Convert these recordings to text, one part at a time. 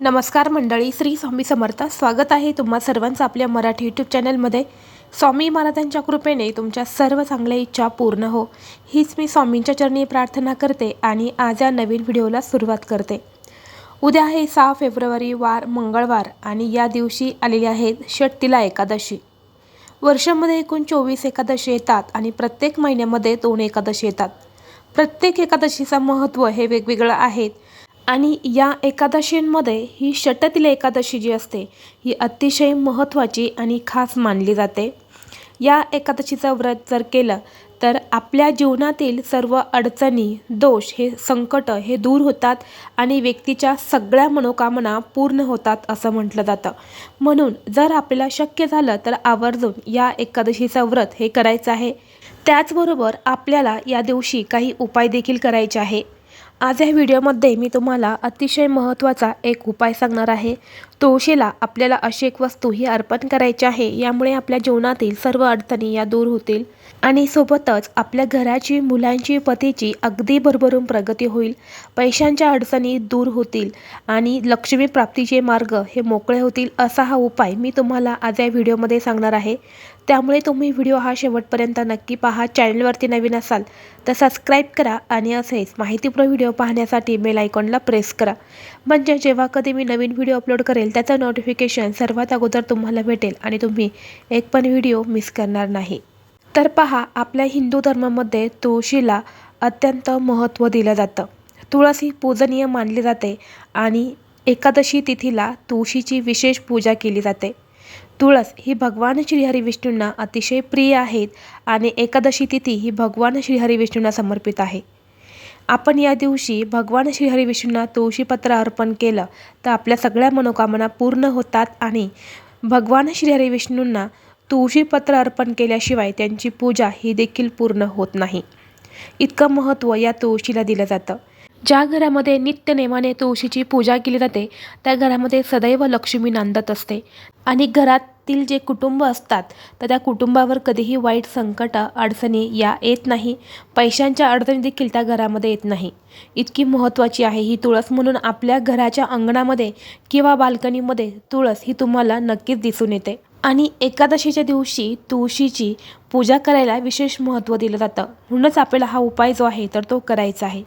नमस्कार मंडळी श्री स्वामी समर्थ. स्वागत आहे तुम्हा सर्वांचं आपल्या मराठी यूट्यूब चॅनलमध्ये स्वामी महाराजांच्या कृपेने तुमच्या सर्व चांगल्या इच्छा पूर्ण हो. हीच मी स्वामींच्या चरणी प्रार्थना करते आणि आज या नवीन व्हिडिओला सुरुवात करते. उद्या आहे सहा फेब्रुवारी वार मंगळवार आणि या दिवशी आलेली आहेत षटतिला एकादशी. वर्षामध्ये एकूण चोवीस एकादशी येतात आणि प्रत्येक महिन्यामध्ये दोन एकादशी येतात. प्रत्येक एकादशीचं महत्त्व हे वेगवेगळं आहेत आणि या एकादशींमध्ये ही षटतील एकादशी जी असते ही अतिशय महत्त्वाची आणि खास मानली जाते. या एकादशीचं व्रत जर केलं तर आपल्या जीवनातील सर्व अडचणी दोष हे संकट हे दूर होतात आणि व्यक्तीच्या सगळ्या मनोकामना पूर्ण होतात असं म्हटलं जातं. म्हणून जर आपल्याला शक्य झालं तर आवर्जून या एकादशीचं व्रत हे करायचं आहे. त्याचबरोबर आपल्याला या दिवशी काही उपाय देखील करायचे आहे. आज या व्हिडिओमध्ये मी तुम्हाला अतिशय महत्त्वाचा एक उपाय सांगणार आहे. तुळशीला आपल्याला अशी एक वस्तू ही अर्पण करायची आहे यामुळे आपल्या जीवनातील सर्व अडचणी या दूर होतील आणि सोबतच आपल्या घराची मुलांची पतीची अगदी भरभरून प्रगती होईल. पैशांच्या अडचणी दूर होतील आणि लक्ष्मी प्राप्तीचे मार्ग हे मोकळे होतील असा हा उपाय मी तुम्हाला आज या व्हिडिओमध्ये सांगणार आहे. त्यामुळे तुम्ही व्हिडिओ हा शेवटपर्यंत नक्की पहा. चॅनलवरती नवीन असाल तर सबस्क्राईब करा आणि असेच माहितीपूर्ण व्हिडिओ पाहण्यासाठी बेल आयकॉनला प्रेस करा. म्हणजे जेव्हा कधी मी नवीन व्हिडिओ अपलोड करेल त्याचं नोटिफिकेशन सर्वात अगोदर तुम्हाला भेटेल आणि तुम्ही एक पण व्हिडिओ मिस करणार नाही. तर पहा आपल्या हिंदू धर्मामध्ये तुळशीला अत्यंत महत्त्व दिलं जातं. तुळस ही पूजनीय मानली जाते आणि एकादशी तिथीला तुळशीची विशेष पूजा केली जाते. तुळस ही भगवान श्रीहरी विष्णूंना अतिशय प्रिय आहेत आणि एकादशी तिथी ही भगवान श्रीहरी विष्णूंना समर्पित आहे. आपण या दिवशी भगवान श्रीहरी विष्णूंना तुळशीपत्र अर्पण केलं तर आपल्या सगळ्या मनोकामना पूर्ण होतात आणि भगवान श्रीहरी विष्णूंना तुळशीपत्र अर्पण केल्याशिवाय त्यांची पूजा ही देखील पूर्ण होत नाही. इतकं महत्त्व या तुळशीला दिलं जातं. ज्या घरामध्ये नित्यनेमाने तुळशीची पूजा केली जाते त्या घरामध्ये सदैव लक्ष्मी नांदत असते. आणि घरातील जे कुटुंब असतात तर त्या कुटुंबावर कधीही वाईट संकट अडचणी या येत नाही. पैशांच्या अडचणी देखील त्या घरामध्ये येत नाही. इतकी महत्त्वाची आहे ही तुळस म्हणून आपल्या घराच्या अंगणामध्ये किंवा बाल्कनीमध्ये तुळस ही तुम्हाला नक्कीच दिसून येते. आणि एकादशीच्या दिवशी तुळशीची पूजा करायला विशेष महत्त्व दिलं जातं. म्हणूनच आपल्याला हा उपाय जो आहे तर तो करायचा आहे.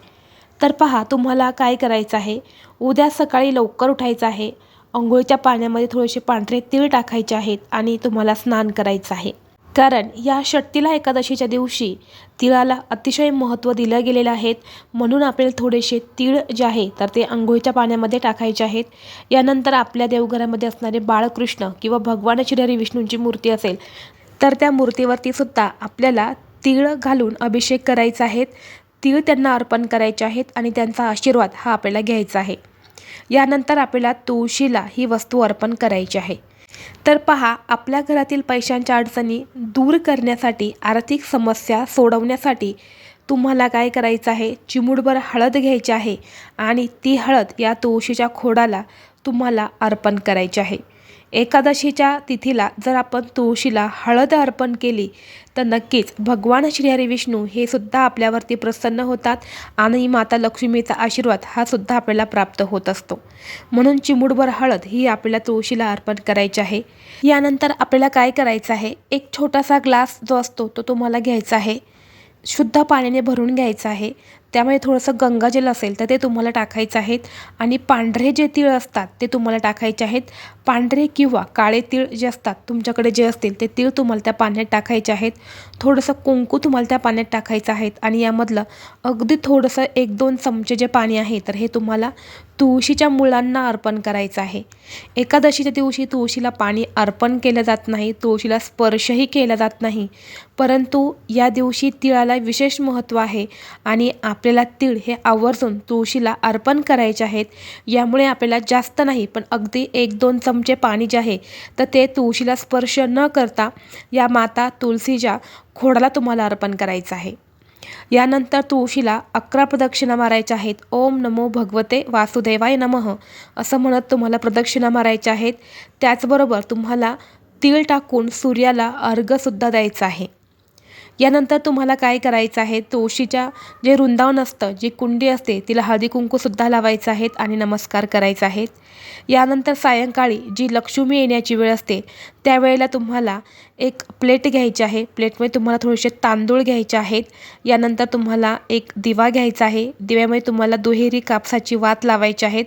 तर पहा तुम्हाला काय करायचं आहे? उद्या सकाळी लवकर उठायचं आहे. अंघोळीच्या पाण्यामध्ये थोडेसे पांढरे तीळ टाकायचे आहेत आणि तुम्हाला स्नान करायचं आहे. कारण या षट्टीला एकादशीच्या दिवशी तिळाला अतिशय महत्त्व दिलं गेलेलं आहे. म्हणून आपल्याला थोडेसे तीळ जे आहे तर ते आंघोळीच्या पाण्यामध्ये टाकायचे आहेत. यानंतर आपल्या देवघरामध्ये असणारे बाळकृष्ण किंवा भगवान श्रीहरी विष्णूंची मूर्ती असेल तर त्या मूर्तीवरती सुद्धा आपल्याला तीळ घालून अभिषेक करायचा आहेत तीळ त्यांना अर्पण करायचे आहेत आणि त्यांचा आशीर्वाद हा आपल्याला घ्यायचा आहे. यानंतर आपल्याला तुळशीला ही वस्तू अर्पण करायची आहे. तर पहा आपल्या घरातील पैशांच्या अडचणी दूर करण्यासाठी आर्थिक समस्या सोडवण्यासाठी तुम्हाला काय करायचं आहे? चिमुडभर हळद घ्यायची आहे आणि ती हळद या तुळशीच्या खोडाला तुम्हाला अर्पण करायची आहे. एकादशीच्या तिथीला जर आपण तुळशीला हळद अर्पण केली तर नक्कीच भगवान श्रीहरी विष्णू हे सुद्धा आपल्यावरती प्रसन्न होतात आणि माता लक्ष्मीचा आशीर्वाद हा सुद्धा आपल्याला प्राप्त होत असतो. म्हणून चिमुडभर हळद ही आपल्याला तुळशीला अर्पण करायची आहे. यानंतर आपल्याला काय करायचं आहे? एक छोटासा ग्लास जो असतो तो तुम्हाला घ्यायचा आहे. शुद्ध पाण्याने भरून घ्यायचा आहे. त्यामध्ये थोडंसं गंगाजल असेल तर ते तुम्हाला टाकायचं आहेत. आणि पांढरे जे तीळ असतात ते तुम्हाला टाकायचे आहेत. पांढरे किंवा काळे तीळ जे असतात तुमच्याकडे जे असतील ते तीळ तुम्हाला त्या पाण्यात टाकायचे आहेत. थोडंसं कुंकू तुम्हाला त्या पाण्यात टाकायचं आहेत. आणि यामधलं अगदी थोडंसं एक दोन चमचे जे पाणी आहे तर हे तुम्हाला तुळशीच्या मुळांना अर्पण करायचं आहे. एकादशीच्या दिवशी तुळशीला पाणी अर्पण केलं जात नाही तुळशीला स्पर्शही केला जात नाही. परंतु या दिवशी तिळाला विशेष महत्त्व आहे. आणि आप आपल्याला तीळ हे आवर्जून तुळशीला अर्पण करायचे आहेत. यामुळे आपल्याला जास्त नाही पण अगदी एक दोन चमचे पाणी जे आहे तर ते तुळशीला स्पर्श न करता या माता तुळशीच्या खोडाला तुम्हाला अर्पण करायचं आहे. यानंतर तुळशीला अकरा प्रदक्षिणा मारायच्या आहेत. ओम नमो भगवते वासुदेवाय नमः असं म्हणत तुम्हाला प्रदक्षिणा मारायच्या आहेत. त्याचबरोबर तुम्हाला तीळ टाकून सूर्याला अर्घसुद्धा द्यायचा आहे. यानंतर तुम्हाला काय करायचं आहे? तुळशीच्या जे वृंदावन असतं जी कुंडी असते तिला हळदी कुंकूसुद्धा लावायचं आहेत आणि नमस्कार करायचा आहेत. यानंतर सायंकाळी जी लक्ष्मी येण्याची वेळ असते त्यावेळेला तुम्हाला एक प्लेट घ्यायची आहे. प्लेटमध्ये तुम्हाला थोडेसे तांदूळ घ्यायचे आहेत. यानंतर तुम्हाला एक दिवा घ्यायचा आहे. दिव्यामध्ये तुम्हाला दुहेरी कापसाची वात लावायची आहेत.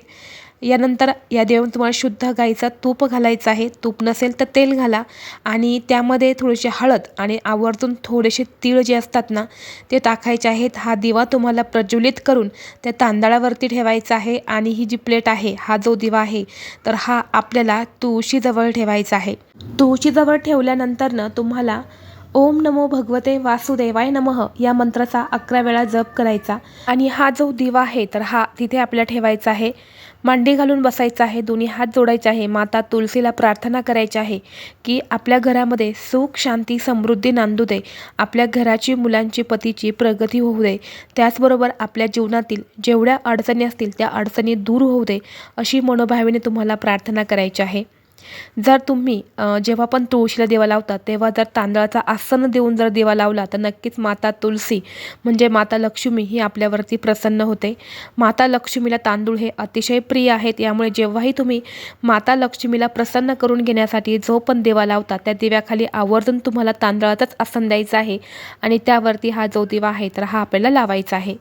यानंतर या देऊन तुम्हाला शुद्ध गाईचं तूप घालायचं आहे. तूप नसेल तर तेल घाला. आणि त्यामध्ये थोडीशी हळद आणि आवर्जून थोडेसे तीळ जे असतात ना ते टाकायचे आहेत. हा दिवा तुम्हाला प्रज्वलित करून त्या तांदळावरती ठेवायचा आहे. आणि ही जी प्लेट आहे हा जो दिवा आहे तर हा आपल्याला तुळशीजवळ ठेवायचा आहे. तुळशीजवळ ठेवल्यानंतरनं तुम्हाला ओम नमो भगवते वासुदेवाय नमः या मंत्राचा अकरा वेळा जप करायचा. आणि हा जो दिवा आहे तर हा तिथे आपल्याला ठेवायचा आहे. मांडी घालून बसायचं आहे दोन्ही हात जोडायचे आहे माता तुलसीला प्रार्थना करायची आहे की आपल्या घरामध्ये सुख शांती समृद्धी नांदू दे. आपल्या घराची मुलांची पतीची प्रगती होऊ दे. त्याचबरोबर आपल्या जीवनातील जेवढ्या अडचणी असतील त्या अडचणी दूर होऊ दे अशी मनोभावीने तुम्हाला प्रार्थना करायची आहे. जर तुम्ही जेव्हा पण तुळशीला देवा लावता तेव्हा जर तांदळाचा आसन देऊन जर देवा लावला तर नक्कीच माता तुलसी म्हणजे माता लक्ष्मी ही आपल्यावरती प्रसन्न होते. माता लक्ष्मीला तांदूळ हे अतिशय प्रिय आहेत यामुळे जेव्हाही तुम्ही माता लक्ष्मीला प्रसन्न करून घेण्यासाठी जो पण देवा लावता त्या दिव्याखाली आवर्जून तुम्हाला तांदळाचाच आसन द्यायचं आहे आणि त्यावरती हा जो दिवा आहे तर हा आपल्याला लावायचा आहे.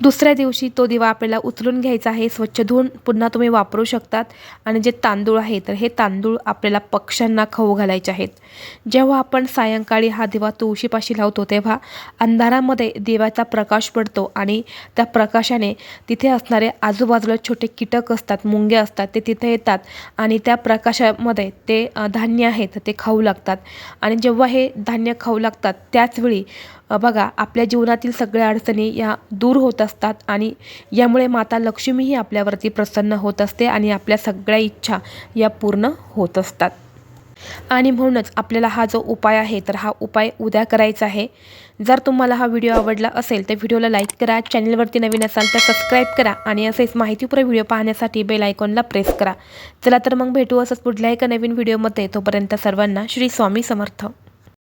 दुसऱ्या दिवशी तो दिवा आपल्याला उचलून घ्यायचा आहे स्वच्छ धुवून पुन्हा तुम्ही वापरू शकतात. आणि जे तांदूळ आहे तर हे तांदूळ आपल्याला पक्ष्यांना खाऊ घालायचे आहेत. जेव्हा आपण सायंकाळी हा दिवा तुळशीपाशी लावतो तेव्हा अंधारामध्ये दिव्याचा प्रकाश पडतो आणि त्या प्रकाशाने तिथे असणारे आजूबाजूला छोटे कीटक असतात मुंगे असतात ते तिथे येतात आणि त्या प्रकाशामध्ये ते धान्य आहे तर ते खाऊ लागतात. आणि जेव्हा हे धान्य खाऊ लागतात त्याचवेळी बघा आपल्या जीवनातील सगळ्या अडचणी या दूर होत असतात आणि यामुळे माता लक्ष्मीही आपल्यावरती प्रसन्न होत असते आणि आपल्या सगळ्या इच्छा या पूर्ण होत असतात. आणि म्हणूनच आपल्याला हा जो उपाय आहे तर हा उपाय उद्या करायचा आहे. जर तुम्हाला हा व्हिडिओ आवडला असेल तर व्हिडिओला लाईक करा चॅनलवरती नवीन असाल तर सबस्क्राईब करा आणि असेच माहितीपूर्ण व्हिडिओ पाहण्यासाठी बेल आयकॉनला प्रेस करा. चला तर मग भेटू असंच पुढल्या एका नवीन व्हिडिओमध्ये. तोपर्यंत सर्वांना श्री स्वामी समर्थ.